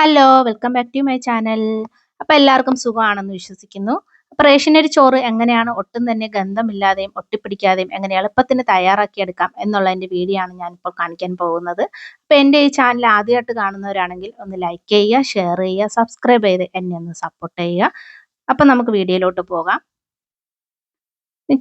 Hello welcome back to my channel അപ്പോൾ എല്ലാവർക്കും സുഖമാണെന്ന് വിശ്വസിക്കുന്നു. അപ്പോൾ റേഷനരി ചോറ് എങ്ങനെയാണ്? ഒട്ടും തന്നെ ഗന്ധമില്ലാതെയും ഒട്ടിപ്പിടിക്കാതെയും എങ്ങനെ എളുപ്പത്തിന് തയ്യാറാക്കിയെടുക്കാം എന്നുള്ളതിന്റെ വീഡിയോ ആണ് ഞാനിപ്പോൾ കാണിക്കാൻ പോകുന്നത്. അപ്പോൾ എന്റെ ഈ ചാനൽ ആദ്യമായിട്ട് കാണുന്നവരാണെങ്കിൽ ഒന്ന് ലൈക്ക് ചെയ്യുക ഷെയർ ചെയ്യുക സബ്സ്ക്രൈബ് ചെയ്ത് എന്നെ ഒന്ന് സപ്പോർട്ട് ചെയ്യുക. അപ്പോൾ നമുക്ക് വീഡിയോയിലോട്ട് പോകാം.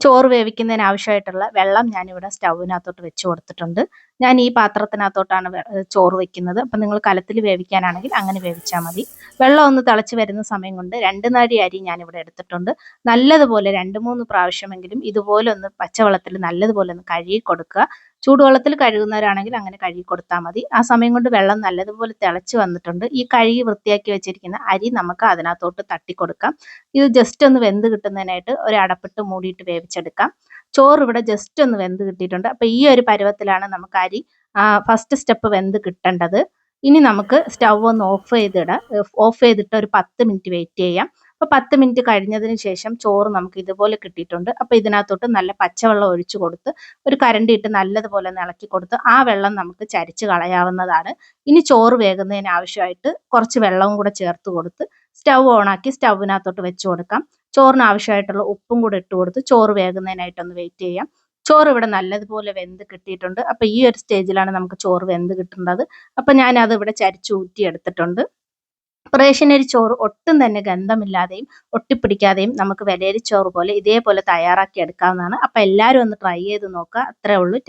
ചോറ് വേവിക്കുന്നതിന് ആവശ്യമായിട്ടുള്ള വെള്ളം ഞാനിവിടെ സ്റ്റൗവിനകത്തോട്ട് വെച്ച് കൊടുത്തിട്ടുണ്ട്. ഞാൻ ഈ പാത്രത്തിനകത്തോട്ടാണ് ചോറ് വെക്കുന്നത്. അപ്പം നിങ്ങൾ കലത്തിൽ വേവിക്കാനാണെങ്കിൽ അങ്ങനെ വേവിച്ചാൽ മതി. വെള്ളം ഒന്ന് തിളച്ച് വരുന്ന സമയം കൊണ്ട് രണ്ട് നാടി അരി ഞാനിവിടെ എടുത്തിട്ടുണ്ട്. നല്ലതുപോലെ രണ്ട് മൂന്ന് പ്രാവശ്യമെങ്കിലും ഇതുപോലെ ഒന്ന് പച്ചവെള്ളത്തിൽ നല്ലതുപോലെ ഒന്ന് കഴുകി കൊടുക്കുക. ചൂടുവെള്ളത്തിൽ കഴുകുന്നവരാണെങ്കിൽ അങ്ങനെ കഴുകി കൊടുത്താൽ മതി. ആ സമയം കൊണ്ട് വെള്ളം നല്ലതുപോലെ തിളച്ച് വന്നിട്ടുണ്ട്. ഈ കഴുകി വൃത്തിയാക്കി വെച്ചിരിക്കുന്ന അരി നമുക്ക് അതിനകത്തോട്ട് തട്ടി കൊടുക്കാം ഇത് ജസ്റ്റ് ഒന്ന് വെന്ത് കിട്ടുന്നതിനായിട്ട് ഒരു അടപ്പിട്ട് മൂടിയിട്ട് വേവിച്ചെടുക്കാം. ചോറ് ഇവിടെ ജസ്റ്റ് ഒന്ന് വെന്ത് കിട്ടിയിട്ടുണ്ട്. അപ്പോൾ ഈ ഒരു പരുവത്തിലാണ് നമുക്ക് അരി ഫസ്റ്റ് സ്റ്റെപ്പ് വെന്ത് കിട്ടേണ്ടത്. ഇനി നമുക്ക് സ്റ്റൗ ഒന്ന് ഓഫ് ചെയ്തിടാം. ഓഫ് ചെയ്തിട്ട് ഒരു പത്ത് മിനിറ്റ് വെയിറ്റ് ചെയ്യാം. അപ്പോൾ പത്ത് മിനിറ്റ് കഴിഞ്ഞതിന് ശേഷം ചോറ് നമുക്ക് ഇതുപോലെ കിട്ടിയിട്ടുണ്ട്. അപ്പോൾ ഇതിനകത്തോട്ട് നല്ല പച്ചവെള്ളം ഒഴിച്ചു കൊടുത്ത് ഒരു കരണ്ടി ഇട്ട് നല്ലതുപോലെ ഇളക്കി കൊടുത്ത് ആ വെള്ളം നമുക്ക് ചരിച്ച് കളയാവുന്നതാണ്. ഇനി ചോറ് വേകുന്നതിന് ആവശ്യമായിട്ട് കുറച്ച് വെള്ളവും കൂടെ ചേർത്ത് കൊടുത്ത് സ്റ്റൗ ഓണാക്കി സ്റ്റൗവിനകത്തോട്ട് വെച്ച് കൊടുക്കാം. ചോറിന് ആവശ്യമായിട്ടുള്ള ഉപ്പും കൂടെ ഇട്ട് കൊടുത്ത് ചോറ് വേകുന്നതിനായിട്ടൊന്ന് വെയിറ്റ് ചെയ്യാം. ചോറ് ഇവിടെ നല്ലതുപോലെ വെന്ത് കിട്ടിയിട്ടുണ്ട്. അപ്പോൾ ഈ ഒരു സ്റ്റേജിലാണ് നമുക്ക് ചോറ് വെന്ത് കിട്ടുന്നത്. അപ്പോൾ ഞാനത് ഇവിടെ ചരിച്ച് ഊറ്റി എടുത്തിട്ടുണ്ട് റേഷനരി ചോറ് ഒട്ടും തന്നെ ഗന്ധമില്ലാതെയും ഒട്ടിപ്പിടിക്കാതെയും നമുക്ക് വിലയരി ചോറ് പോലെ ഇതേപോലെ തയ്യാറാക്കി എടുക്കാവുന്നതാണ്. അപ്പോൾ എല്ലാവരും ഒന്ന് ട്രൈ ചെയ്ത് നോക്കുക. അത്രേ ഉള്ളൂ.